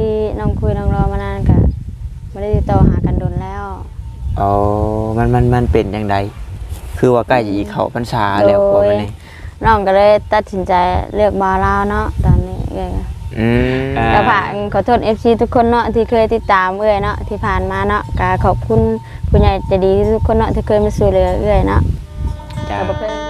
ที่น้องคุยน้องรอมานานก็ไม่ได้ติดต่อหากันโดนแล้วอ๋อมันมันมันเป็นจังไดคือว่าใกล้จะอีเข้าพรรษาแล้วพวกมันนี่น้องก็เลยตัดสินใจเลือกบาวลาวเนาะตอนนี้เอ้ยอืมก็ฝากขอโทษ FC ทุกคนเนาะที่เคยติดตามเอ้ยเนาะที่ผ่านมาเนาะก็ขอบคุณผู้ใหญ่ใจดีทุกคนเนาะที่เคยมาช่วยเหลือเอ้ยเนาะจ้า ก็บ่เคย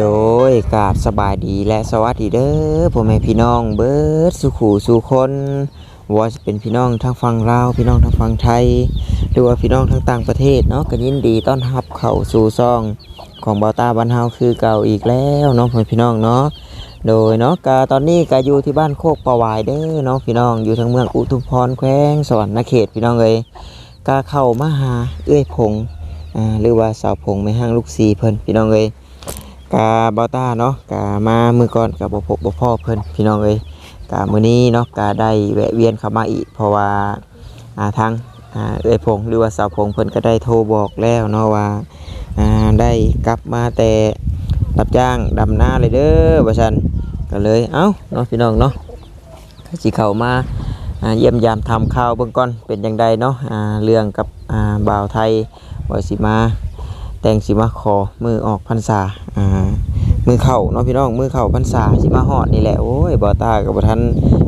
โดยกราบสบายดีและสวัสดีเด้อพ่อแม่พี่น้องเบิร์ดสุขูสู่คนว่าจะเป็นพี่น้องทางฝั่งลาวพี่น้องทางฝั่งไทย หรือว่าพี่น้องทางต่างประเทศเนาะก็ยินดีต้อนรับเข้าสู่ซ่องของเบาตาบ้านเฮาคือเก่าอีกแล้วเนาะพ่อพี่น้องเนาะโดยเนาะกาตอนนี้ก็อยู่ที่บ้านโคกประวายเด้อเนาะพี่น้องอยู่ทางเมืองอุทุมพรแขวงสวรรณเขตพี่น้องเอ้ยกาเข้ามาหาเอื้อยพงอ่าหรือว่าสาวพงไม่ห้างลูกสีเพิ่นพี่น้องเอ้ย กาบอต้าเนาะกามามือก่อนกับบพบพ่อเพิ่นพี่น้องเอ้ยกามือนี้เนาะกาได้แวะเวียนเข้ามาอีก เพราะว่าอาทางอาเอยพงหรือว่าสาวพงเพิ่นก็ได้โทรบอกแล้วเนาะว่าอ่าได้กลับมาแต่รับจ้างดำหน้าเลยเด้อว่าซั่นก็เลยเอ้าเนาะพี่น้องเนาะก็สิเข้ามาอ่าเยี่ยมยามทำข่าวเบิ่งก่อนเป็นจังใดเนาะอ่าเรื่องกับอ่าบ่าวไทยว่าสิมา แต่งสิมาขอมือออกพรรษาอ่ามือเข่าเนาะพี่น้องมือเข่าพรรษาสิมาฮอดนี่แหละโอ้ยบ่ตากับบ่ทัน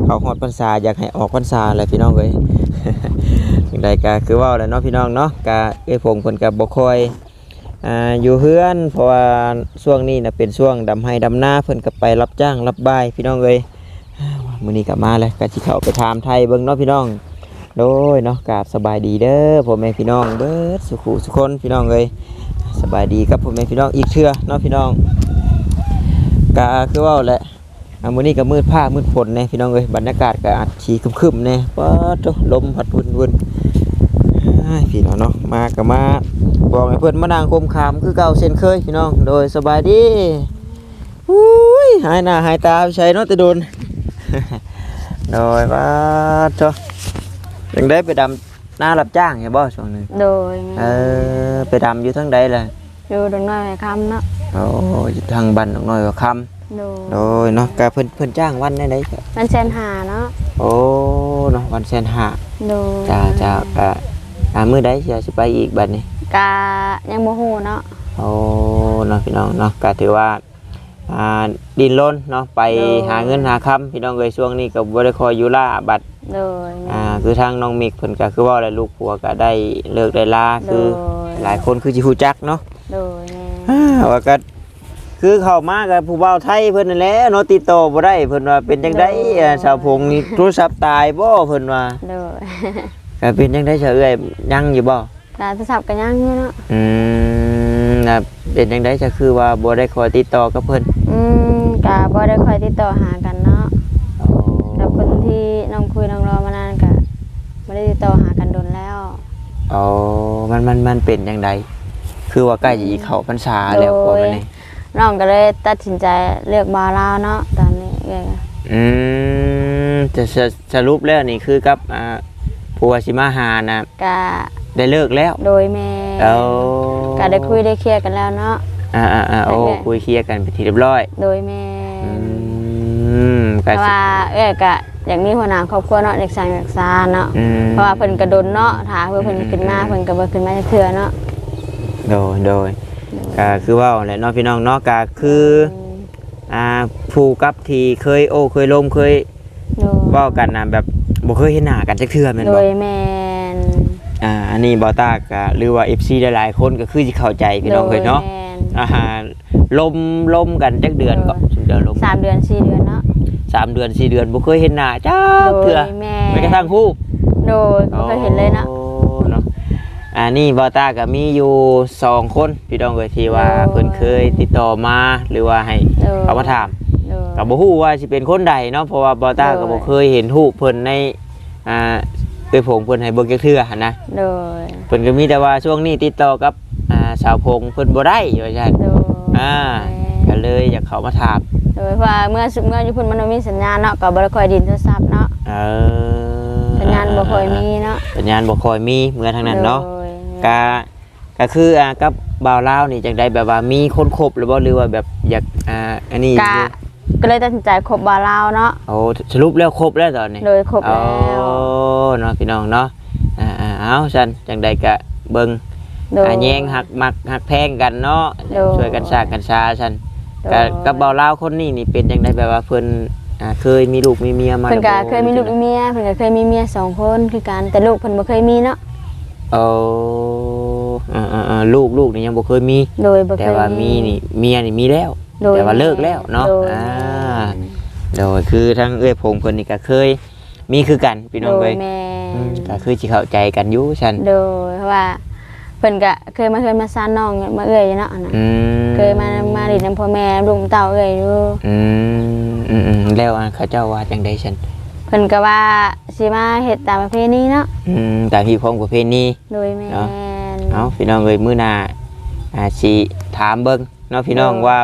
เขาฮอดพรรษาอยากให้ออกพรรษาแหละพี่น้องเอ้ยจังใดก็คือว่าแหล้วเนาะพี่น้องเนาะกะเอ้ยผมเพิ่นก็บ่ค่อยอ่าอยู่เฮือนเพราะว่าช่วงนี้น่ะเป็นช่วงดำไห้ดำนาเพิ่นก็ไปรับจ้างรับบ่ายพี่น้องเอ้ยมื้อนี้ก็มาแล้วก็สิเข้าไปถามไทยเบิ่งเนาะพี่น้องโดยเนาะกราบสบายดีเด้อพ่อแม่พี่น้องเบิดสุขุสุคนพี่น้องเอ้ย สบายดีกับพ่อแม่พี่น้องอีกเทื่อเนาะพี่น้องกาคือว่าแหละอ่ามือนี้ก็มืดผ้ามืดฝนแน่พี่น้องเอ้ยบรรยากาศก็อาจสีครึมๆแน่ป๊าดโลมพัดวุ่นๆอ้ายพี่น้องเนาะมาก็มาบอกให้เพิ่อนมานั่งคมขามคือเก่าเช่นเคยพี่น้องโดยสบายดีอุ้ยหายหน้าหายตาใช้เนาะแต่โดนโดยป๊าดโยังได้ไปดำ หน้ารับจ้างใช่บ่ช่วงนึงโดยเออไปดำอยู่ทั้งใดเลยอยู่ดงน้อยคำเนาะโอ้อยู่ทางบ้านน้อยกว่าคโดยำโดยเนาะกะเพิ่นเพิ่นจ้างวันได้ไหนจ้ะมันแซนหาเนาะโอ้เนาะวันแสนห้าโดยจ้าจ้ากะอ่ามื้อใดสิสิไปอีกบัดนี้กายังบ่ฮู้เนาะ โอ้เนาะพี่น้องเนาะกะถือว่าอ่าดินรนเนาะไปโดยหาเงินหาคำพี่น้องเอ้ยช่วงนี้ก็บ่ได้คอยอยู่ล่าบัด โดยอ่าคือทางน้องมิกเพิ่นก็คือว่าอะไรลูกผัวก็ได้เลิกได้ลาโดคือยหลายคนคือสิฮู้จักเนาะโดยแม่อ่าว่าก็คือเข้ามากับผู้เบาไทยเพิ่นนั่นแหละเนาะติดต่อบ่ได้เพิ่นว่าเป็นจังได๋อ่าชาวพงนี่โทรศัพท์ตายบ่เพิ่นว่าโดยก็เป็นจังได๋เฉยเอ้ยยังอยู่บ่ดาโทรศัพท์ก็ยังอยู่เนาะอืมนะเป็นจังได๋จะคือว่าบ่ได้คอยติดต่อกับเพิ่นอืมกาบ่ได้ค่อยติดต่อหากันเนาะ โอ้ กับคนที่น้องคุยน้องรอมานานก็ ไม่ได้ติดต่อหากันโดนแล้วโอ้มันมันมันเป็นจังได๋คือว่าใกล้จะอีเข้าพรรษาแล้วพวกมันนี่น้องก็เลยตัดสินใจเลือกบาวลาวเนาะตอนนี้เอ้ยอืมจะสสรุปแล้วนี่คือกับอ่าผู้ว่าสิมาหาน่ะกาได้เลิกแล้วโดยแม่เอาก็ได้คุยได้เคลียร์กันแล้วเนาะ อ่าอ่าอ่าโอ้ได้ไงคุยเคลียร์กันไปนที่เรียบร้อยโดยแม่อืมเพก็ราะสิว่าเอ้ยก็ อยากมีหัวหน้าครอบครัวเนาะเด็กชายเด็กซาเนาะอืม เพราะว่าเพิ่นกระโดนเนาะถ้าเพื่อเพิ่นขึ้นมาเพิ่นก็บ่ขึ้นมาเทื่อเนาะโดยโดยก็คือว่าแหละเนาะพี่น้องเนาะก็คืออ่าผู้กับที่เคยโอ้เคยล้มเคยโดยเว้ากันนะแบบบ่เคยเห็นหน้ากันจักเทื่อแม่นโดบ่ยแม่นอ่าอันนี้บ่ตาก็หรือว่า FC หลายๆคนก็คือสิเข้าใจพี่น้องเคยเนาะโดแม่น อ่าล้มล้มกันจักเดือนก็เดือนล้มสามเดือนสี่เดือนเนาะ สามเดือนสี่เดือนบ่เคยเห็นหน้าจ้าโดเทื่อยแม่แม้กระทั่งฮู้โดยบ่เคยเห็นเลยเนาะโอ้เนาะอ่านี่บอต้าก็มีอยู่สองคนพี่น้องเอ้ยที่ว่าโอ้เพิ่นเคยติดต่อมาหรือว่าให้โดยเอามาถามโดยก็บ่ฮู้ว่าสิเป็นคนใดเนาะเพราะว่าบอต้าโดยก็บ่เคยเห็นรูปเพิ่นในอ่าเอ้ยผงเพิ่นให้เบิ่งจักเทื่อหั่นนะโดยเพิ่นก็มีแต่ว่าช่วงนี้ติดต่อกับอ่าสาวพงเพิ่นบ่ได้ว่าซั่นโดยอ่าก็เลยอยากเข้ามาถาม โดยเพราะว่าเมื่อสุเมื่ออยู่พุ่นมันบ่มีสัญญาณเนาะก็บ่ได้ค่อยไดยินโทรศัพท์เนาะเออสัญญาณบ่ค่อยมีเนาะสัญญาณบ่ค่อยมีเหมือนทางนั้นเนาะโดยกะก็คืออ่ากับบ่าวลาวนี่จังไดแบบว่ามีคนคบหรือบ่หรือว่าแบบอยากอ่าอันนี้กะก็เลยตัดสินใจคบบ่าวลาวเนาะโอ้สรุปแล้วครบแล้วตอนนี้ โดยครบแล้ว โอ้เนาะพี่น้องเนาะอ่าอ่าเอาซั่นจังไดก็เบิ่งโดย อ่าแยงหักมักหักแพงกันเนาะโดย ช่วยกันสร้างกันชาซั่น โดยกับกับบ่าวลาวคนนี้นี่เป็นจังไดแบบว่าเพิ่นอ่าเคยมีลูกมีเมียมาเพิ่นก็แล้วบ่เคยมีลูกมีเมียเพิ่นก็เคยมีเมียสองคนคือกันแต่ลูกเพิ่นบ่เคยมีเนาะโอ้อ่าอ่าอ่าลูกลูกนี่ยังบ่เคยมี โดยบ่เคยแต่ว่ามีนี่เมียนี่มีแล้ว โดยแต่ว่าเลิกแล้วเนาะโดย อ่าโดยคือทั้งเอ้ยพงเพิ่นนี่ก็เคยมีคือกันพี่น้องโดเอ้ยยแม่อืมนก็คือสิเข้าใจกันอยู่ฉันโดยเพราะว่า เพิ่นก็เคยมาเคยมาซ่านน้องมาเอื้อยอยู่เนาะนะอืมเคยมามาดินน้ำพ่อแม่ลุงเต่าเอื้อยอยู่อืมอืมอืมแล้วอันเขาเจ้าว่าจังไดฉันเพิ่นก็ว่าสิมาเฮ็ดตามประเพณีเนาะอืมตามที่ของประเพณีโดยแม่น เนาะ เอ้าพี่น้องเอ้ยมื้อหน้าอ่าสิถามเบิ่งเนาะพี่น้องว่า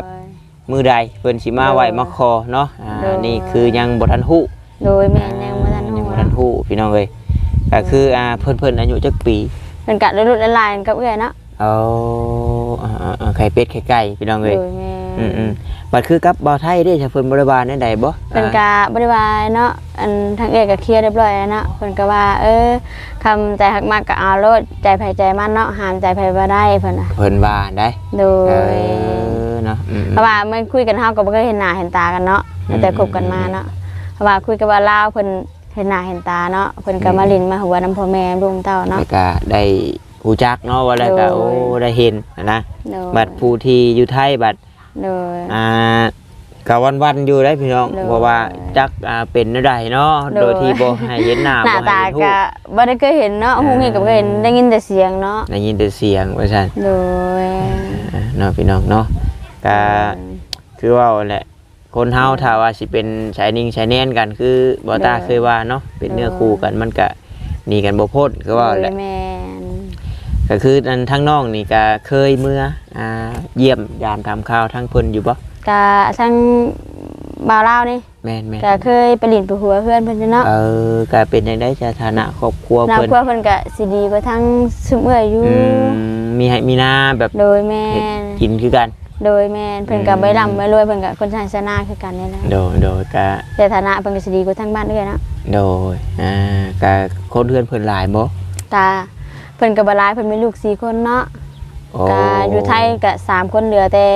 มื้อใดเพิ่นสิมาไหว้มาขอเนาะอ่าโดยนี่คือยังบ่ทันฮู้โดยแม่นยังบ่ทันยัฮู้งบ่ทันฮู้พี่น้องเอ้ยก็คืออ่าเพิ่นเพิ่นอายุจักปี เพิ่นก็ได้รุ่นหลายๆกับเอื้อยเนาะเอาอ่าอ่าอ่าไข่เป็ดไข่ไก่พี่น้องโดเอ้ยยแม่นอืมอืมบัดคือกับบ่าวไทยเด้ชาเพิ่นบริบาลนั่นใดบ่เพิ่นก็บ่ได้ว่าเนาะอันทางเอื้อยก็เคลียร์เรียบร้อยแล้วเนาะเพิ่นก็ว่า เออคำใจฮักมากก็เอาโลดใจไผใจมันเนาะห้ามใจไผบ่ได้เพิ่นน่ะเพิ่นว่าได้โดเอย อเนาะอืมเพราะว่ามันคุยกันเฮาก็บ่เคยเห็นหน้าเห็นตากันเนาะอืม แต่คบกันมาเนาะเพราะว่าคุยกันว่าลาวเพิ่น เห็นหน้าเห็นตาเนาะเพิ่นก็มาลินมาหัวน้ำพ่อแม่ลุงเต้าเนาะแล้วก็ได้ฮู้จักเนาะว่าแล้วก็โดยโอ้ได้เห็นนะโดยบัดผู้ที่อยู่ไทยบัดโดยอ่าก็วันๆอยู่ได้พี่น้องโดยเพราะว่าจักอ่าเป็นจั่งใดเนาะโดยโดยที่บ่ให้เห็นหน้าหน้าบ่ตาให้เห็นรูก็ปบ่ได้เคยเห็นเนาะอ่าฮู้งี้ก็บ่เคยเห็นได้ยินแต่เสียงเนาะได้ยินแต่เสียงว่าซั่นโดยอ่าเนาะพี่น้องเนาะก็คือว่าแหละ คนเฮาถ้าว่าสิเป็นชายนิ่งชายแน่นกันคือบ่ตาเคยว่าเนาะเป็นเนื้อคู่กันมันก็หนีกันบ่พ้นก็ว่าแหละโดยแม่นก็คืออันทั้งน้องนี่ก็เคยเมื่ออ่าเยี่ยมยามทำข่าวทั้งเพิ่นอยู่บ่ก็ทั้งบ่าวลาวนี่แม่นแม่นก็เคยไปลินไปหัวเพื่อนเพิ่นอยู่เนาะเออก็เป็นจังได๋สถานะครอบครัวน้าเพิ่นครัวเพิ่นก็สิดีกว่าทั้งซุมเอื้อยอยู่อืมมีให้มีหน้าแบบโดยแม่เฮ็ดนกินคือกัน โดยแม่นเพิ่นก็บ่ร่ำบ่รวยเพิ่นก็คนชาตินาคือกันนี่แหละโดยโดยก็แต่ฐานะเพิ่นก็สิดีกว่าทั้งบ้านเอื้อยเนาะโดยอ่าก็คนเพื่อนเพิ่นหลายบ่ตาเพิ่นก็บ่หลายเพิ่นมีลูกสี่คนเนาะโอ้ก็อยู่ไทยก็สามคนเหลือแต่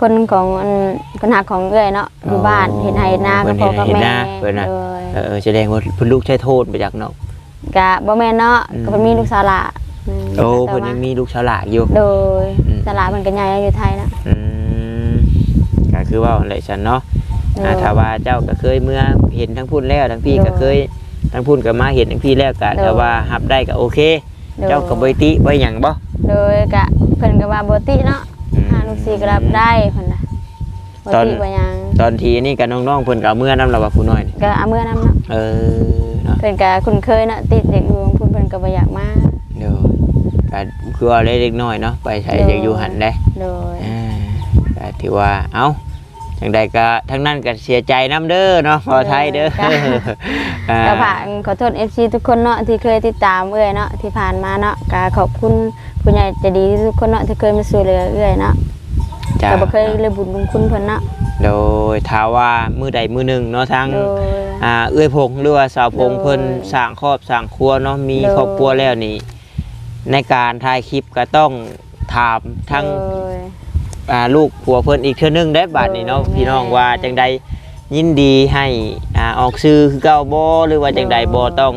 คนของอันคนหักของเอื้อยเนาะอยู่บ้านเฮ็ดไร่เฮ็ดนากับพ่อกับแม่โดยเออเออแสดงว่าเพิ่นลูกใช้โทษมาจากเนาะก็บ่แม่นเนาะอืมก็เพิ่นมีลูกสาวหละอื มโอ้แต่เพิ่นว่ายังมีลูกชาวหลากอยู่ โดยอืมสาวหลาเพิ่นก็ย้ายอยู่ไทยเนาะอืมก็คือว่าอะไรฉันเนาะอ่าโดยถ้าว่าเจ้าก็เคยเมื่อเห็นทั้งพุ่นแล้วทั้งพี่ก็โดยเคยทั้งพุ่นก็มาเห็นทั้งพี่แล้วก็โดยแต่ว่ารับได้ก็โอเค โดยเจ้าก็บ่ติบ่หยังบ่โดยก็เพิ่นก็ว่าบ่ติเนาะอืม หาลูกสี่ก็รับได้เพิ่นน่ะบ่ตอน ติบ่หยังตอนทีนี่กับน้องๆเพิ่นก็เอาเมื่อนํเราว่าผู้น้อยนี่ก็เอามือนำเนาะเออเนาะ เพิ่นก็คุ้นเคยเนาะติดเด็กอยู่เพิ่นเพิ่นก็บ่อยากมาเดี๋ยว ก็คือว่าเล็กๆน้อยๆเนาะไปใช้โดยอยากอยู่หันได้โดยอ่าก็ถือว่าเอ้าจังใดก็ทั้งนั้นก็เสียใจน้ำเด้อเนาะพอไทยเด้ออ่า ก็ฝากขอโทษ FC ทุกคนเนาะที่เคยติดตามเอื้อยเนาะที่ผ่านมาเนาะก็ขอบคุณผู้ใหญ่ใจดีทุกคนเนาะที่เคยมาช่วยเหลือเอื้อยเนาะจ้าก็บ่เคยเลยบุญบุญคุณเพิ่นเนาะโดยถ้าว่ามือใดมือหนึ่งเนาะทั้งโดย อ่าเอื้อยพงหรือว่าสาวพงโดยเพิ่นสร้างครอบสร้างครัวเนาะมีโดยครอบครัวแล้วนี่ ในการถ่ายคลิปก็ต้องถามทั้งโดย อ่าลูกผัวเพิ่นอีกเทื่อนึงได้บาดนี้เนาะโดยพี่น้องแม่ว่าจังใดยินดีให้อ่าออกชื่อคือเก่าบ่หรือว่าจังใดบ่โดยต้อง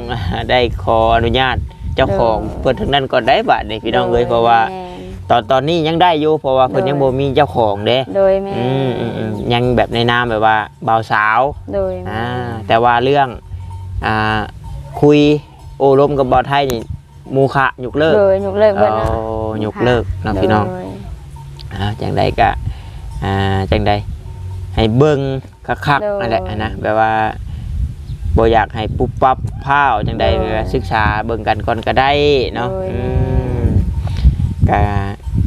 ได้ขออนุญาตเจ้าของโดยเพิ่นทั้งนั้นก่อนได้บาดนี้พี่น้องเอ้ยเพราะว่า แม่น ตอนตอนนี้ยังได้อยู่เพราะว่าเพิ่นโดยยังบ่มีเจ้าของเด้โดยแม่อืมอืมอืมยังแบบในนามแบบว่าบ่าวสาวโดยแม่อ่าแต่ว่าเรื่องอ่าคุยโอลมกับบ่าวไทยนี่ห มูคะยกเลิกโดยยกเลิกเบิดเอาเนาะยกเลิกเนาะพี่น้องโดยอ่าจังใดก็อ่าจังใดให้เบิ่งคักโดยๆนั่นแหละนะแบบว่าบ่อยากให้ปุ๊บปั๊บพร้าวจังใดโดยก็ศึกษาเบิ่งกันก่อนก็ได้เนาะโดยอืมก็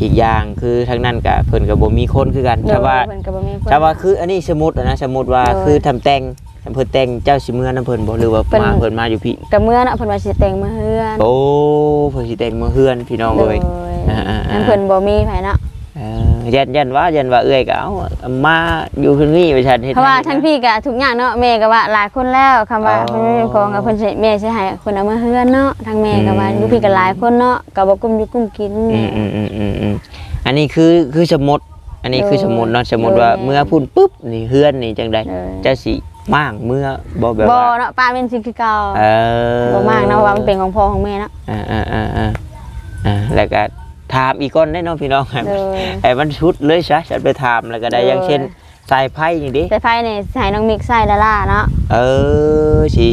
อีกอย่างคือทางนั้นก็เพิ่นก็บ่มีคนคือกันโดยถ้าว่าเพิ่นก็บ่มีคน ถ้าว่าคืออันนี้สมมุติอะนะสมมุติว่าโดย คือทำแต่ง เพิ่นแต่งเจ้าสิเมื่อนํเพิ่นบ่หรือว่าเพิ่น มาเพิ่นมาอยู่พี่ก็เมื่อเนาะเพิ่นว่าสิแต่งมาเฮือนโอ้เพิ่นสิแต่งเมื่อเฮือนพี่น้องโดเอ้ยยอ่าๆๆ นั่นเพิ่นบ่มีไผเนาะเออยันยันว่ายันว่าเอ้ยก็เอามาอยู่เพิ่นมีไปชันเฮ็ดเพราะว่าให้นะทั้งพี่ก็ทุกอย่างเนาะแม่ก็ว่าหลายคนแล้วคำว่าอ๋อเพิ่นไม่มีของก็เพิ่นสิแม่สิให้เพิ่นเอามาเฮือนเนาะทั้งแม่ก็ว่าอืมอยู่พี่ก็หลายคนเนาะก็บ่กุ้มอยู่กุ้มกิน อืมอืมอืมอืมอืมอันนี้คือคือสมมติอันนี้คือเออสมมติเนาะสมมติว่าเออเมื่อพุ่นปุ๊บนี่เฮือนนี่จังใดเออจะสิ ม่างเมื่อบ่แบบบ่ว่าเนาะป้าเป็นสิคือเก่าเออบ่มากเนาะเพราะว่ามันเป็นของพ่อของแม่เนาะอ่าอ่าอ่าอ่าอ่าแล้วก็ถามอีกก้อนได้เนาะพี่น้องให้โดยให้มันชุดเลยซะฉันไปถามแล้วก็ได้เอออ อย่างเช่นสายไพ่นี่ดิแต่ไฟนี่ใส่น้องมิกใส่ละล่าเนาะเออสิ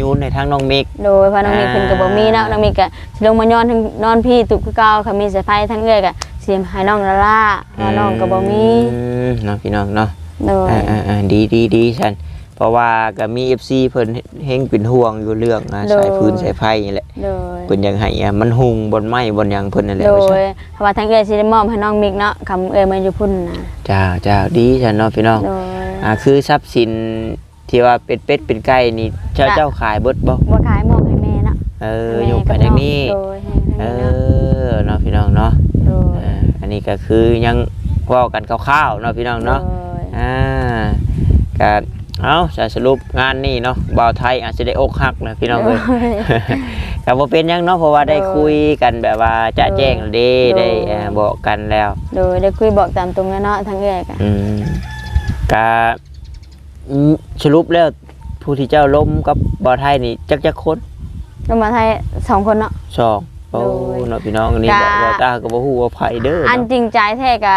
ยูนในทางน้องเมก โดยเพราะน้องมิกเพิ่นก็บ่มีเนาะน้องมิกก็สิลงมานอนทั้งนอนพี่ตุกคือเก่าค่ะมีสายไฟทั้งเอื้อยก็สิให้น้องละล่าเพราะน้องก็บ่มีอืมเนาะพี่น้องเนาะโดย อ่าอ่าอ่าดีดีดีฉัน เพราะว่าก็มี FC เพิ่นเฮงเป็นห่วงอยู่เรื่องอ่าโดย สายพื้นสายไฟนี่แหละโดย เพิ่นอยากให้อะมันหุงบนไม้บนหยังเพิ่นนั่นแหละโดว่าซั่ยนเพราะว่าทั้งเอื้อยสิได้มอบให้น้องมิกเนาะคำเอื้อยมาอยู่พุ่นนะจ้าจ้าดีฉันเนาะพี่น้องโดยอ่าคือทรัพย์สินที่ว่าเป็ดเป็ดเป็นไก่นี่เจ้าจ้ะเจ้าขายเบิดบ่บ่ขายมอบให้แม่เนาะเออให้ยแม่กไปทางนี้ โดยให้เอทางนี้เนาะอเนาะพี่น้องเนาะโดยอ่าอันนี้ก็คือยังเว้ากันคร่าวๆเนาะพี่น้องเนาะ โดย อ่าก็ เอาจะสรุปงานนี่เนาะบ่าวไทยอาจจะได้อกหักนะพี่น้องเอ้ยก็บ่เป็นหยังเนาะเพราะว่าได้โดยคุยกันแบบว่าจะแจ้งแล้วเด้โดยได้เอ่อบอกกันแล้วโดยได้คุยบอกตามตรงแล้วเนาะทั้งเอื้อยก็อืมก็อืมสรุปแล้วผู้ที่เจ้าล้มกับบ่าวไทยนี่จักจักคนลงมาไทยสองคนเนาะสองโอ้โดยเนาะพี่น้องอันนี้กะบ่าวตาก็บ่ฮู้ว่าไผเด้ออันเนาะจริงใจแท้ก็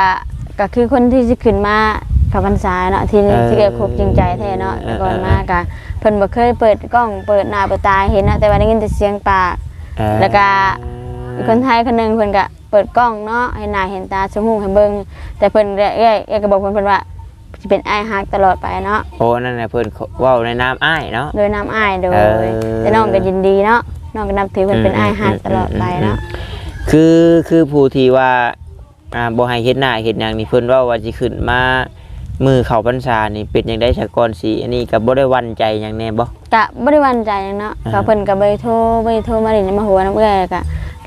ก็คือคนที่สิขึ้นมา กับพรรษาเนาะที่เออ ที่เกิดคบจริงใจแท้เนาะเออแต่ก่อนเออมาก็เพิ่นบ่เคยเปิดกล้องเปิดหน้าเปิดตาเห็นนะแต่ว่าได้ยินแต่เสียงปากเอ่อแล้วก็ คนไทยคนหนึงเพิ่นก็เปิดกล้องเนาะให้หน้าเห็นตาสมหูให้เบิ่งแต่เพิ่นเอ้ยเอ้ยก็บอกเพิ่นเพิ่นว่าสิเป็นอ้ายฮักตลอดไปเนาะโอ้นั่นน่ะเพิ่นเว้าในนามอ้ายเนาะ โดยน้ำอ้ายโดยเออ แต่น้องก็ยินดีเนาะน้องก็นับถือเพิ่นเป็นอ้ายฮักตลอดไปเนาะ คือคือผู้ที่ว่าอ่าบ่ให้เฮ็ดหน้าเฮ็ดหยังนี่เพิ่นเว่าว่าสิขึ้นมา มือเข้าพรรษานี่เป็นจังได๋ซะก่อนสิอันนี้ก็บ่ได้หวันใจหยังแน่บ่ก็บ่ได้หวันใจหยังเนาะอ่า ก็เพิ่นก็บ่ได้โทรบ่ได้โทรมาดินมาหัวน้ำเอื้อยก็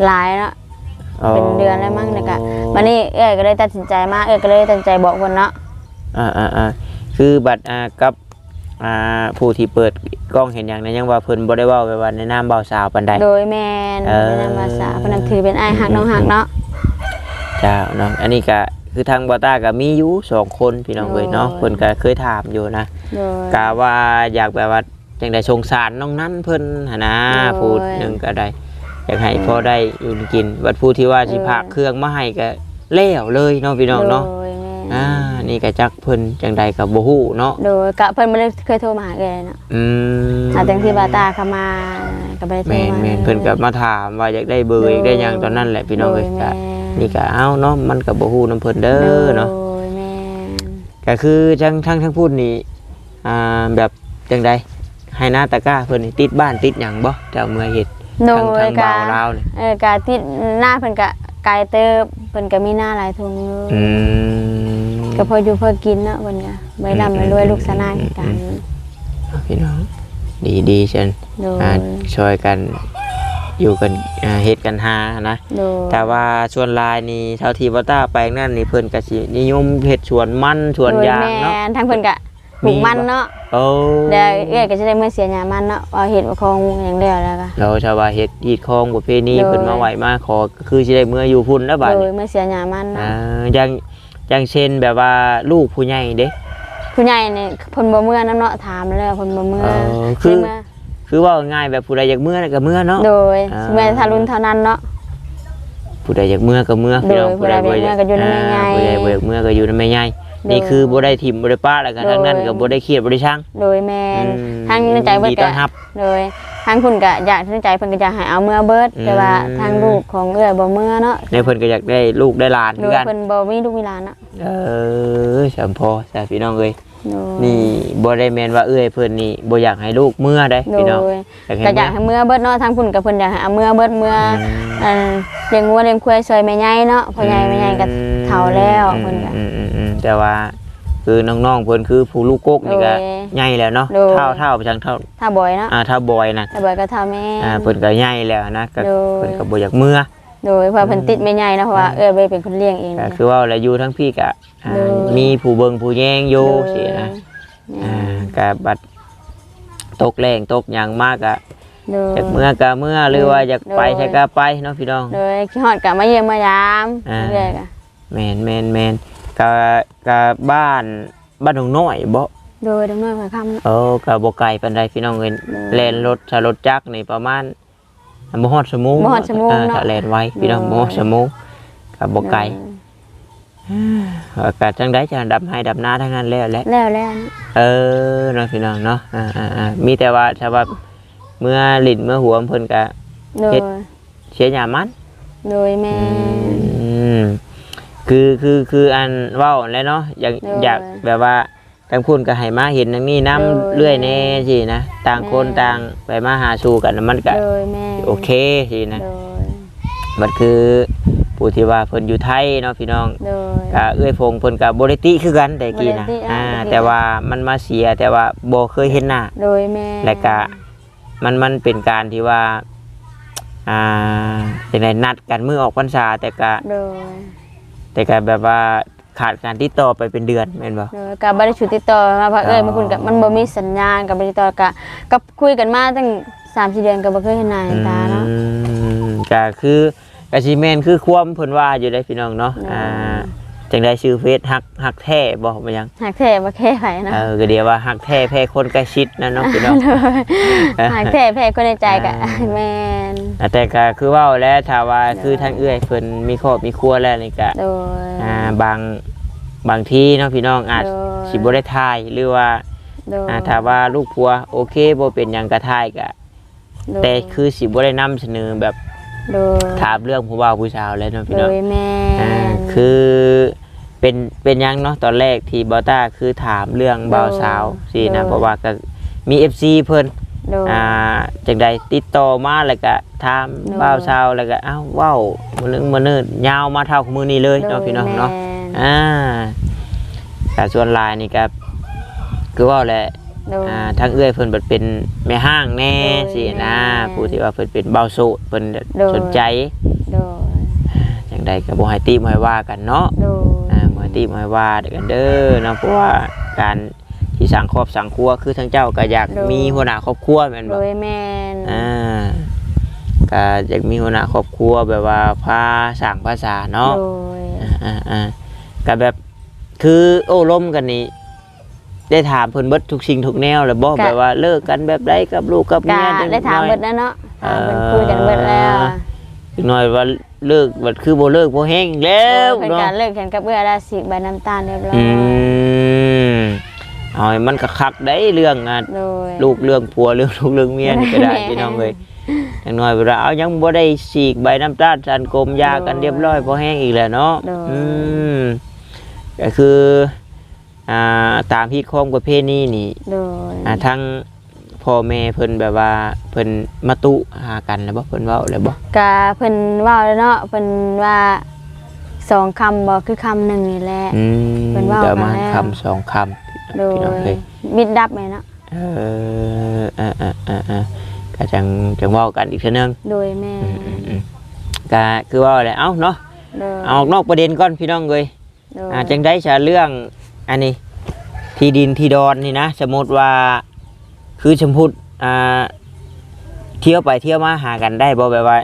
หลายเนาะ เป็นเดือนแล้วมั้งเนี่ยกะวันนี้เอ้ยก็เลยตัดสินใจมาเอ้ยก็เลยตัดสินใจบอกคนเนาะอ่าอ่าอ่าคือบัตรอ่ากับอ่าผู้ที่เปิดกล้องเห็นหยังนั้นยังว่าเพิ่นบ่ได้เว้าไปว่าในนามบ่าวสาวปานใด โดยแมนเออเป็นนามภาษาเพนนับถือเป็นไอ้ายหักน้องหักเนาะ จ้าเนาะอันนี้ก็ คือทางบ่าวตาก็มีอยู่สองคนพี่น้องเอ้ยเนาะโอ้ยเพิ่นก็เคยถามอยู่นะโดย กะว่าอยากแบบว่าจังได๋สงสารน้องนั้นเพิ่นหั่นนะโอ้ย พูดหนึงก็ได้อยากให้พอได้อยู่กินบัดผู้ที่ว่าสิเออพากเครื่องมาให้ก็แล้วเลยเนาะพี่น้องเนาะ โดยแม่นอ่า นี่ก็จักเพิ่นจังใดก็บ่ฮู้เนาะ โดยกะเพิ่นบ่ได้เคยโทรมาหาเอ้ยเนาะอืมอาจังที่บาตาเข้ามาก็บ่ได้โทรแม่นมาแม่นเพิ่นก็มาถามว่าอยากได้เบอร์อยากได้หยังตอนนั้นแหละพี่น้องเอ้ยโดก็แม่ นี่ก็เอ้าเนาะมันก็บ่ฮู้นํเพิ่นเด้อเนาะโดยแม่นก็คือทั้งทั้งทั้งพูดนี่อ่าแบบจังใดให้หน้าตะกร้าเพิ่นนี่ติดบ้านติดหยังบ่เจ้าเมื่อเฮ็ดโดทางยทางกะบ่าวลาวนี่เออกะที่หน้าเพิ่นกะไกลเติบเพิ่นก็มีหน้าหลายทุงอยู่อืมก็พออยู่พอกินเนาะเพิ่นก็บ่ได้ร่ำไม่รวยลูกสนายกันพี่น้องดีดีเช่นโดยอ่าช่วยกัน อยู่กันอ่าเฮ็ดกันหานะ โดยแต่ว่าส่วนหลายนี่เท่าที่บ่ต้าไปนั่นนี่เพิ่นก็สินิยมเฮ็ดสวนมันสวนยางโดแม่เนาะทางเพิ่นก็ปลูกมันเนาะโอ้เดี๋ยวเอ้อยก็จะได้เมื่อเสียหญ้ามันเนาะเอาเห็ดมาคองอย่างเดียวแล้วก็ เราชาวว่าเฮ็ดอีดคองประเพณีโดย เพิ่นมาไหวมาขอก็คือสิได้เมื่ออยู่พุ่นแล้วบัดโดนี้ยเมื่อเสียหญ้ามันอ่าเนาะอย่างอย่างเช่นแบบว่าลูกผู้ใหญ่เด้ ผู้ใหญ่เนี่ยเพิ่นบ่เมื่อน้ำเนาะถามแล้วเพิ่นบ่เมื่อเออคือเมื่อ คือว่าง่ายแบบผู้ใดอยากเมื่อก็เมื่อเนาะโดยอ่าเมื่อทารุณเท่านั้นเนาะผู้ใดอยากเมื่อก็เมื่อพี่น้องโดยผู้ใดบ่อยากเมื่อก็อยู่นำแม่ใหญ่ผู้ใดบ่อยากเมื่อก็อยู่นำแม่ใหญ่โดยนี่คือบ่ได้ถิ่มบ่ได้ป้าแล้วก็โดยทั้งนั้นก็บ่ได้เครียดบ่ได้ช่างโดยแม่นอืมทางในใจเพิ่นยินดีก็ต้อนรับโดยทางคุณก็อยากในใจเพิ่นก็อยากให้เอาเมื่อเบิดอืมแต่ว่าทางลูกของเอื้อยบ่เมื่อเนาะในเพิ่นก็อยากได้ลูกได้หลานโดคือยกันเพิ่นบ่มีลูกมีหลานเนาะเออสามพอสาพี่น้องเอ้ยโดย นี่บ่ได้แม่นว่าเอ้ยเพิ่นนี่บ่อยากให้ลูกเมื่อได้โดพี่น้องยอยากให้ก็อยากเมื่อให้เมื่อเบิดเนาะทางคุณกับเพิ่นอยากให้เอาเมื่อเบิดเมื่ออืมเอ่อเลี้ยงวัวเลี้ยงควายซอยแม่ใหญ่เนาะพ่อใหญ่แม่ใหญ่ก็เฒ่าแล้วเพิ่นก็อืมอืมอืมแต่ว่าคือน้องๆเพิ่นคือผู้ลูกกกนี่ก็โดยใหญ่แล้วเนาะโดยเท่าเท่าไปจังเท่าถ้าบ่อยเนาะอ่าถ้าบอยน่ะถ้าบ่อยก็เท่าแม่อ่าเพิ่นก็ใหญ่แล้วนะก็โดยเพิ่นก็บ่อยากเมื่อ โดยเพราะเพิ่นติดไม่ใหญ่นะเพราะว่าเอ้ยเว้ยเป็นคนเลี้ยงเอง ก็นะคือว่าแล้วอยู่ทั้งพี่ก็อ่าโดยมีผู้เบิ่งผู้แย่งอยู่โดสินะแม่อ่าก็บัดตกแรงตกหยังมากอะโดยอยากเมื่อก็เมื่อหรือว่าอยากไปโดยใช่ก็ไปเนาะพี่น้อง โดยขี้ฮอดก็มาเยี่ยมมายามอ่า เรื่อยๆก็แม่นแม่นแม่นก็ก็บ้านบ้านหนองน้อยบ่โดยดำเนินไปคำเออก็บ่ไกลปานใดพี่น้องเอ้ยโดยแล่นรถถ้ารถจักรนี่ประมาณ บ่ฮอดชั่วโมงบ่ฮอดชั่วโมงอ่าเนาะ ถ้าแล่นไวพี่น้องโดยบ่ฮอดชั่วโมงก็บ่ไกลเออก็จังได๋จะดำให้ดำนาทั้งนั้นแล้วแหละ แล้วแล้วเออเนาะพี่น้องเนาะอ่าอ่าอ่ามีแต่ว่าถ้าว่าเมื่อลิ้นเมื่อหัวเพิ่นก็ โดยเฮ็ด เสียหยามันโดยแม่ อืมคือคือคืออันเว้าแล้วเนาะอยากโดยอยากแบบว่า ทางคุณก็ให้มาเห็นทางนี้น้ำโดยเรื่อยแน่สินะต่างคนแม่ต่างไปมาหาสู่กันมันก็โดยแม่โอเคสินะโดยมันคือผู้ที่ว่าเพิ่นอยู่ไทยเนาะพี่น้องโดยก็เอื้อยพงเพิ่นก็บ่ได้ติคือกันแต่กี้นะบ่ได้ติอ่าอ่า แต่กี้แต่ว่ามันมาเสียแต่ว่าบ่เคยเห็นหน้าโดยแม่และก็มันมันเป็นการที่ว่า อ่าเป็นไงนัดกันมือออกพรรษาแต่ก็โดยแต่ก็แบบว่า ขาดการติดต่อไปเป็นเดือนแม่นบ่โดยก็บ่ได้ชุดติดต่อมาเพราะเอ้ยอ๋อมันคุณกับมันบ่มีสัญญาณกับบ่ติดต่อก็ก็คุยกันมาตั้ง3-4เดือนก็บ่เคยเห็นหน้าเห็นตาเนาะอืมก็คือกะสิแม่นคือความเพิ่นว่าอยู่ได้พี่น้องเนาะอ๋ออ่อ่า จังได้ชื่อเฟซฮักฮักแท้บ่มายังหากแท้บ่แค่ไผนะเออก็เดียวว่าฮักแท้แพ้คนใกล้ชิดนะเนาะพี่น้องหากแท้แพ้คนในใจก็อ่าแม่นแต่ก็คือเว้าแล้วถ้าว่าโดยคือทางเอื้อยเพิ่นมีครอบมีครัวแล้วนี่ก็โดยอ่าบางบางทีเนาะพี่น้องอาจโดยสิบ่ได้ทายหรือว่าโดยอ่าถ้าว่าลูกผัวโอเคบ่เป็นหยังก็ทายก็โดยแต่คือสิบ่ได้นำเสนอแบบโดยถามเรื่องผู้บ่าวผู้สาวแล้วเนาะพี่โดน้องยแม่อ่านคือ เป็นเป็นหยังเนาะตอนแรกที่บอต้าคือถามเรื่องบ่าวสาวสินะโดยเพราะว่าก็มี FC เพิ่นโดยอ่าจังใดติดต่อมาแล้วก็ถามโดยบ่าวสาวแล้วก็อ้าวเว้ามื้อนึงมื้อนึงยาวมาเท่ามื้อนี้เลยเนาะพี่น้องเนาะโดยแม่นอ่าแต่ส่วนหลายนี่ก็คือเว่าแหละโดยอ่าทางเอื้อยเพิ่นเปิดเป็นแม่ห้างแน่โดยสินะแม่ผู้ที่ว่าเพิ่นเป็นเบาโสดเพิ่นโดยสนใจโดยจังใดก็บ่ให้ติบ่ให้ว่ากันเนาะ โดยอ่าบ่ให้ติบ่ให้ว่ากันเด้อเนาะเพราะว่าการที่สังครอบสังครัวคือทั้งเจ้าก็อยากโดยมีหัวหน้าครอบครัวแม่นโดบ่ยแม่นอ่าก็อยากมีหัวหน้าครอบครัวแบบว่าพาสร้างภาษาเนาะโดยอ่าอ่าก็แบบคือโอ้ล้มกันนี่ได้ถามเพิ่นเบิดทุกสิ่งทุกแนวแล้วบ่ก็แบบว่าเลิกกันแบบใดกับลูกกับกะเมียจังได้ถามน้อยเบิดแล้วเนาะถามเพิ่นคุยกันเบิดแล้วอีกหน่อยว่า เลิกบัดคือบ่เลิกบ่แห้งอีกแล้วเพิ่นเนาะก็เลิกกันกับเอื้อราศีใบน้ำตาลเรียบร้อยอืมเอาให้มันก็คักได้เรื่องอะโดย ลูกเรื่องผัวเรื่องลูกเรื่องเมียนี่ก็ได้แม่ พี่น้องเอ้ยอย่างน้อยเวลาเอายังบ่ได้ฉีกใบน้ำตาลสันกลมยากันโดยเรียบร้อยบ่แห้งอีกแล้วเนาะโดย อืมก็คืออ่าตามที่ข้องประเพณีนี่ โดย อ่าทั้ง พ่อแม่เพิ่นแบบว่าเพิ่นมาตุหากันแล้วบ่เพิ่นเว้าแล้วบ่กะเพิ่นเว้าแล้วเนาะเพิ่นว่าสองคำบ่คือคำหนึ่งนี่แหละ อืมเพิ่นเว้าเดี๋ยวกันมาแล้วคำสองคำโดพี่น้องยเอ้ยมิดดับไหมเนาะเออเออเออเออเออก็จังจังเว้ากันอีกเทื่อนึงโดยแม่อืมอืมอืมก็คือว่าอะไรเอ้าเนาะโดยเอาออกนอกประเด็นก่อนพี่น้องเอ้ย โดยอ่าจังได้จะเรื่องอันนี้ที่ดินที่ดอนนี่นะ สมมติว่า คือสมมุติอ่าเที่ยวไปเที่ยวมาหากันได้บ่แบบว่า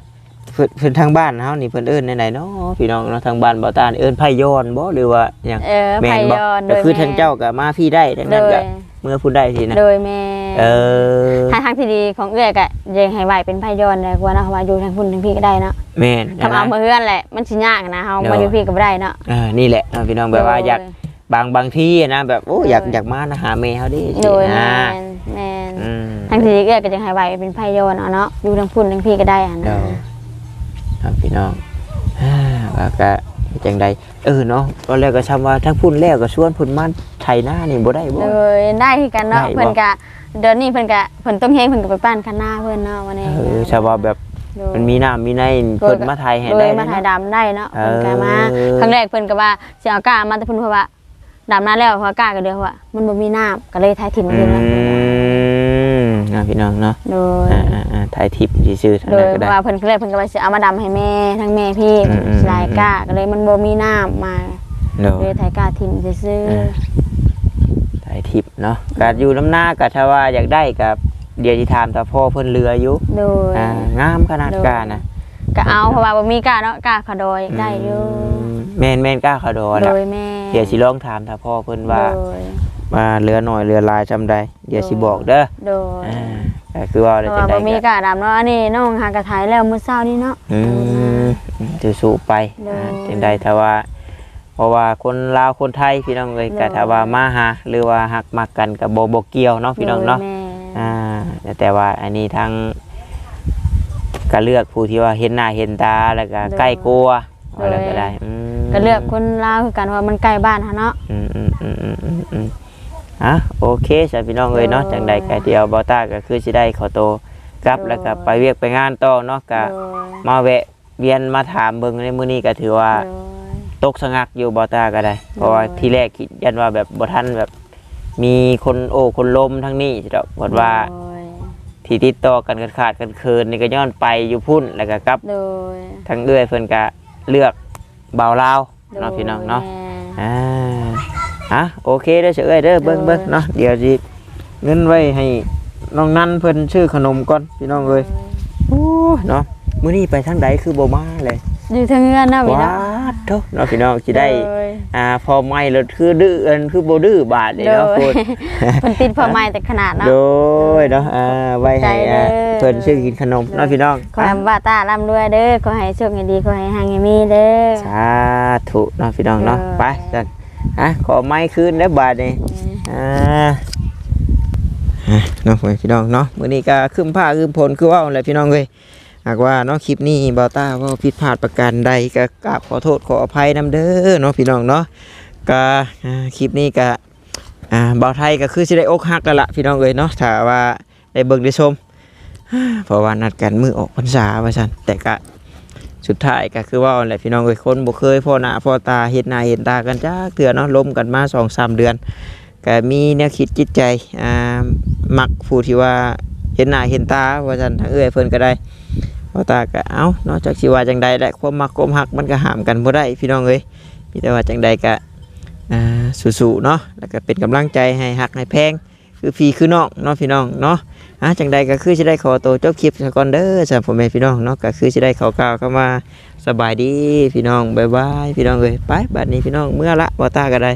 เพิ่นเพิ่นทางบ้านเฮานี่เพิ่นเอิ้นไหนๆเนาะพี่น้องเนาะทางบ้านเบาตาลเอิ้นไผย้อนบ่หรือว่าหยังเออแม่ไผนบ่ยอนก็คือโดยทางเจ้าก็มาพี่ได้ดังโดนั้นยก็เมื่อพูดได้สินะโดยแม่เออทางทางที่ดีของเอื้อยก็ยังให้ไหวเป็นไผยอนเลยกว่าเนาะว่าอยู่ทางพุ่นทางพี่ก็ได้เนาะแม่นทำเอามาเฮือนแหละมันสิยากนะเฮาเนาะมาอยู่พี่ก็บ่ได้เนาะเออนี่แหละเนาะพี่น้องแบบว่าอยากบางบางที่นะแบบโอ้อยากโดย อยากมานะหาแม่เฮาดิสิโดยนะแม่นแม่นอืม ทางที่ดีเอื้อยก็ยังให้ไหวเป็นไผยอนเอาเนาะอยู่ทางพุ่นทางพี่ก็ได้อะเดี๋นะยวครับพี่น้องอ่าว่าก็จังใดเออเนาะตอนแรกก็ชำว่าทั้งพุ่นแล้วก็ชวนพุ่นมันไถหน้านี่บ่ได้บ่โดยได้คือกันเนาะได้บ่เพิ่นก็เดี๋ยวนี้เพิ่นก็เพิ่นต้องเฮงเพิ่นก็ไปปั้นคันหน้าเพิ่นเนาะวันนี้เออชาวว่าแบบโดยมันมีน้ำมีในเพิ่นมาไทยให้โดได้ยนะมาถ่ายดำได้เนาะเออเพิ่นก็มาครั้งแรกเพิ่นก็ว่าสิเอากล้ามาแต่เพิ่นเพราะว่าดำน้าแล้วพอกล้าก็เดียวว่ามันบ่มีน้ำก็เลยทายถิ่มอืเลยนะม นะพี่น้องเนาะโดยอ่าอ่าอ่าถ่ายทิปซื่อๆทางโดนั้ยนก็เพได้ ราะว่าเพิ่นก็เลยเพิ่นก็ว่าสิเอามาดำให้แม่ทั้งแม่พี่อืมอืมลายกล้าก็เลยมันบ่มีน้ำมาโดเลยทายกล้าถิ่มซื่อเออถ่ายทิปเนาะก็อยู่น้ำหน้าก็ถ้าว่าอยากได้กับเดี๋ยวสิถามถ้าพ่อเพิ่นเรืออยู่ๆโดยอ่างามขนาดกานะก็เอาเพราะว่าบ่มีกล้าเนาะกล้าขะดอยได้อยู่มแม่นแม่นกล้าเขาดอโดละยแม่เดี๋ยวสิลองถามถ้าพ่อเพิ่นว่า โดย ว่าเรือหน่อยเรือลายจำได้เดี๋ยวสิบอกเด้อโดยอ่าก็คือว่าเพได้ราะจัว่างไดบ่มีก็กล้าดำเนาะอันนี้น้องหากระถ่ายแล้วมื้อเช้านี้เนาะ อืมจะสู้ไปโดยอ่าจังใดถ้าว่า เพราะว่าคนลาวคนไทยพี่น้องเอ้ยก็โดยถ้าว่ามาหาหรือว่าหักมักกันก็บ่บ่เกี่ยวเนาะพี่น้องเนาะ โดยแม่อ่าแต่แต่ว่าอันนี้ทั้งก็เลือกผู้ที่ว่าเห็นหน้าเห็นตาแล้วก็ใกล้กลัวอะไรก็ได้อืมก็เลือกคนลาวคือกันว่ามันใกล้บ้านเฮาเนาะอืมอืมอืมอืมอืมอืม อะโอเคสำหรับพี่น้องเอ้ยเนาะโดยจังใดก็เดียวบอต้าก็คือสิได้ขอโตวกลับโดยแล้วก็ไปเวียกไปงานต่อเนาะก็โดยมาแวะเวียนมาถามเบิ่งในมื้อนี้ก็ถือว่าโดยตกสงักอยู่บอต้าก็ได้ เพราะว่าโดยที่แรกคิดยันว่าแบบบ่ทันแบบ มีคนโอ้คนลมทั้งนี้ดอกบอกว่าโดยที่ติดต่อกันกันขาดกันเคินนี่ก็ย้อนไปอยู่พุ่นแล้วก็กลับโดยทั้งเอื้อยเพิ่นก็เลือกเบาลาวเนาะพี่น้องเนาะแม่อ่า อะโอเคเด้อเฉยเอ้ยเด้อเบิ้งโดยเบิ้งเนาะเดี๋ยวสิเงินไว้ให้น้องนันเพิ่นชื่อขนมก่อนพี่น้องเอ้ยโอ้ยเนาะมื้อนี้ไปทางใดคือบ่มาเลยอยู่ทางเงินเนาะพี่ว้าเนาะดโตเนาะพี่น้องสิได้โยอ่าพอไม่แล้วคือดื้อเอิ้นคือบ่ดื้อบาดเลยเนาะโดโคยตรเพิ่นติดพอไม้แต่ขนาดเนาะโดยเนาะอ่าไว้ให้อ่าใจเด้อเพิ่นชื่อกินขนมเนาะพี่น้องขอให้ว่าตาร่ำรวยเด้อขอให้โชคให้ดีขอให้หังให้มีเด้อสาธุเนาะพี่น้องเนาะโดยไปจัน อะขอไม้คืนแล้วบาดนี้อ่าอะเนาะพี่น้องเนาะมื้อนี้ก็คืมผ้าคืมผลคือเว่าอะไรพี่น้องเอ้ยหากว่าเนาะคลิปนี้บอต้าเว่าผิดพลาดประการใดก็กราบขอโทษขออภัยนํเด้อเนาะพี่น้องเนาะก็อ่าคลิปนี้ก็อ่าบ่าวไทยก็คือสิได้อกหักกันละพี่น้องเอ้ยเนาะถ้าว่าได้เบิ่งได้ชมเพราะว่านัดกันมือออกพรรษาว่าซั่นแต่ก็ สุดท้ายก็คือว่าแหละพี่น้องเอ้ยคนบ่เคยพ่อหน้าพ่อตาเฮ็ดหน้าเห็นตากันจักเทื่อเนาะล้มกันมา2-3เดือนก็มีแนวคิดจิตใจอ่ามักผู้ที่ว่าเห็นหน้าเห็นตาว่าซั่นทางเอื้อยเพิ่นก็ได้พราะตาก็เอ้านอกจากสิว่าจังใดแหละความมักความฮักมันก็ห้ามกันบ่ได้พี่น้องเอ้ยมีแต่ว่าจังใดก็อ่าสู้ๆเนาะแล้วก็เป็นกำลังใจให้ฮักให้แพงคือพี่คือน้องเนาะพี่น้องเนาะ อะจังใดก็คือจะได้ขอตัวจบคลิปก่อนเด้อสำหรับผมเอแม่พี่น้องเนาะก็คือจะได้ขอกล่าวเข้ามาสบายดีพี่น้องบายบายพี่น้องเลยไปบัดนี้พี่น้องเมื่อละบอตาก็ได้